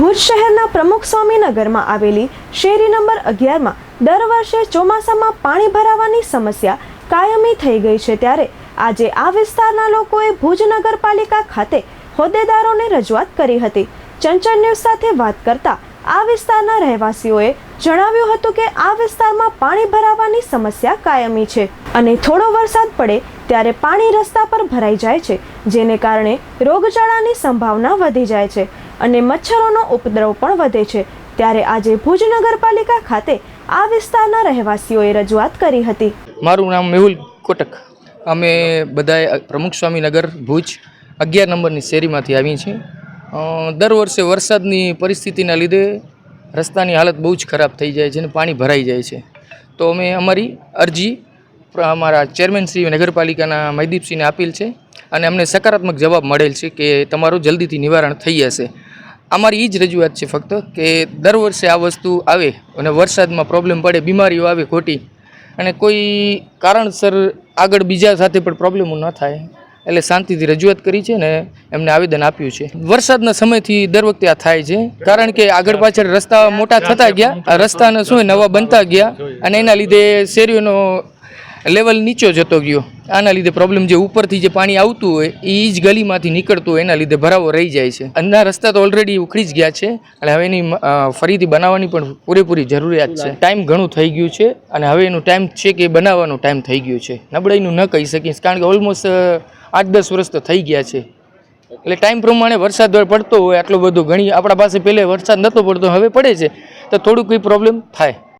ભુજ શહેરના પ્રમુખ સ્વામીનગરમાં આવેલી શેરી નંબર અગિયારમાં દર વર્ષે ચોમાસામાં પાણી ભરાવાની સમસ્યા કાયમી થઈ ગઈ છે ત્યારે આજે આ વિસ્તારના લોકોએ ભુજ નગરપાલિકા ખાતે હોદ્દેદારોને રજૂઆત કરી હતી. ચંચળ ન્યૂઝ સાથે વાત કરતા આ વિસ્તારના રહેવાસીઓએ જણાવ્યું હતું કે આ વિસ્તારમાં પાણી ભરાવાની સમસ્યા કાયમી છે અને થોડો વરસાદ પડે ત્યારે પાણી રસ્તા પર ભરાઈ જાય છે, જેને કારણે રોગચાળાની સંભાવના વધી જાય છે. અને મચ્છરોનો ઉપદ્રવ પણ વધે છે. ત્યારે આજે ભુજ નગરપાલિકા ખાતે આ વિસ્તારના રહેવાસીઓએ રજૂઆત કરી હતી. મારું નામ મેહુલ કોટક. અમે બધાએ પ્રમુખ સ્વામીનગર ભુજ અગિયાર નંબરની શેરીમાંથી આવીએ છીએ. દર વર્ષે વરસાદની પરિસ્થિતિના લીધે રસ્તાની હાલત બહુ જ ખરાબ થઈ જાય છે અને પાણી ભરાઈ જાય છે. તો અમે અમારી અરજી અમારા ચેરમેન શ્રી નગરપાલિકાના મયદીપસિંહને આપેલ છે અને અમને સકારાત્મક જવાબ મળેલ છે કે તમારું જલ્દીથી નિવારણ થઈ જશે. અમારી એ જ રજૂઆત છે ફક્ત કે દર વર્ષે આ વસ્તુ આવે અને વરસાદમાં પ્રોબ્લેમ પડે, બીમારીઓ આવે ખોટી. અને કોઈ કારણસર આગળ બીજા સાથે પણ પ્રોબ્લેમો ન થાય. એટલે શાંતિથી રજૂઆત કરી છે ને એમને આવેદન આપ્યું છે. વરસાદના સમયથી દર વખતે આ થાય છે. કારણ કે આગળ પાછળ રસ્તા મોટા થતા ગયા. આ રસ્તાને શું નવા બનતા ગયા. અને એના લીધે શેરીઓનો લેવલ નીચો જતો ગયો. આના લીધે પ્રોબ્લેમ જે ઉપરથી જે પાણી આવતું હોય, એ જ ગલીમાંથી નીકળતું હોય, એના લીધે ભરાવો રહી જાય છે. અંદરના રસ્તા તો ઓલરેડી ઉખડી જ ગયા છે અને હવે એની ફરીથી બનાવવાની પણ પૂરેપૂરી જરૂરિયાત છે. ટાઈમ ઘણું થઈ ગયું છે, અને હવે એનું ટાઈમ છે કે બનાવવાનો ટાઈમ થઈ ગયો છે. નબળાઈનું ન કહી શકીશ, કારણ કે ઓલમોસ્ટ આઠ દસ વર્ષ તો થઈ ગયા છે. એટલે ટાઈમ પ્રમાણે વરસાદ પડતો હોય, આટલો બધો ઘણી આપણા પાસે પહેલે વરસાદ નહોતો પડતો, હવે પડે છે. તો થોડુંક કંઈ પ્રોબ્લેમ થાય.